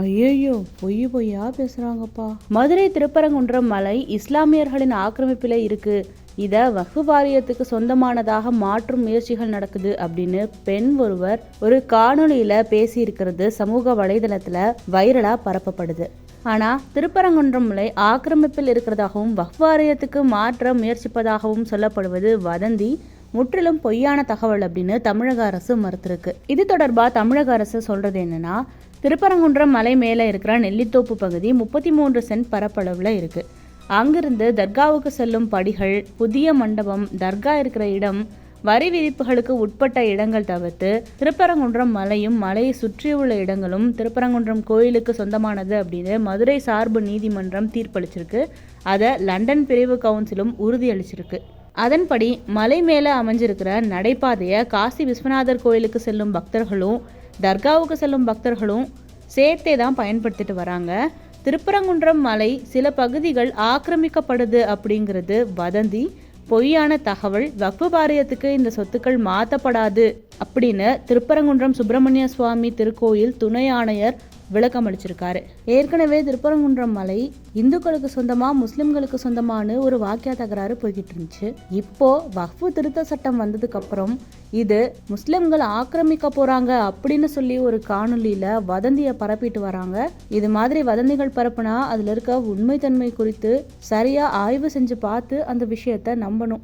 ஐயோ பொய் பொய்யா பேசுறாங்கப்பா. மதுரை திருப்பரங்குன்றம் மலை இஸ்லாமியர்களின் ஆக்கிரமிப்பில் இருக்கு. இதை வக்ஃபு வாரியத்துக்கு சொந்தமானதாக மாற்றும் முயற்சிகள் நடக்குது அப்படின்னு பெண் ஒருவர் ஒரு காணொளியில பேசியிருக்கிறது சமூக வலைதளத்துல வைரலா பரப்பப்படுது. ஆனா திருப்பரங்குன்றம் மலை ஆக்கிரமிப்பில் இருக்கிறதாகவும் வஃப் வாரியத்துக்கு மாற்ற முயற்சிப்பதாகவும் சொல்லப்படுவது வதந்தி முற்றிலும் பொய்யான தகவல் அப்படின்னு தமிழக அரசு மறுத்திருக்கு. இது தொடர்பாக தமிழக அரசு சொல்றது என்னன்னா திருப்பரங்குன்றம் மலை மேலே இருக்கிற நெல்லித்தோப்பு பகுதி முப்பத்தி மூன்று சென்ட் பரப்பளவில் இருக்குது அங்கிருந்து தர்காவுக்கு செல்லும் படிகள் புதிய மண்டபம் தர்கா இருக்கிற இடம் வரி விதிப்புகளுக்கு உட்பட்ட இடங்கள் தவிர்த்து திருப்பரங்குன்றம் மலையும் மலையை சுற்றியுள்ள இடங்களும் திருப்பரங்குன்றம் கோயிலுக்கு சொந்தமானது அப்படின்னு மதுரை சார்பு நீதிமன்றம் தீர்ப்பளிச்சிருக்கு. அதை லண்டன் பிரிவு கவுன்சிலும் உறுதியளிச்சிருக்கு. அதன்படி மலை மேலே அமைஞ்சிருக்கிற நடைபாதையை காசி விஸ்வநாதர் கோயிலுக்கு செல்லும் பக்தர்களும் தர்காவுக்கு செல்லும் பக்தர்களும் சேர்த்தே தான் பயன்படுத்திட்டு வராங்க. திருப்பரங்குன்றம் மலை சில பகுதிகள் ஆக்கிரமிக்கப்படுது அப்படிங்கிறது வதந்தி. பொய்யான தகவல் வக்ஃபு வாரியத்துக்கு இந்த சொத்துக்கள் மாற்றப்படாது அப்படின்னு திருப்பரங்குன்றம் சுப்பிரமணிய சுவாமி திருக்கோயில் துணை ஆணையர் விளக்கம் அளிச்சிருக்காரு. ஏற்கனவே திருப்பரங்குன்றம் மலை இந்துக்களுக்கு சொந்தமா முஸ்லிம்களுக்கு சொந்தமானு ஒரு வாக்கிய தகராறு போய்கிட்டு இருந்துச்சு. இப்போ வக்ஃபு திருத்த சட்டம் வந்ததுக்கு அப்புறம் இது முஸ்லிம்கள் ஆக்கிரமிக்க போறாங்க அப்படின்னு சொல்லி ஒரு காணொலியில வதந்தியை பரப்பிட்டு வராங்க. இது மாதிரி வதந்திகள் பரப்புனா அதுல இருக்க உண்மைத்தன்மை குறித்து சரியா ஆய்வு செஞ்சு பார்த்து அந்த விஷயத்த நம்பணும்.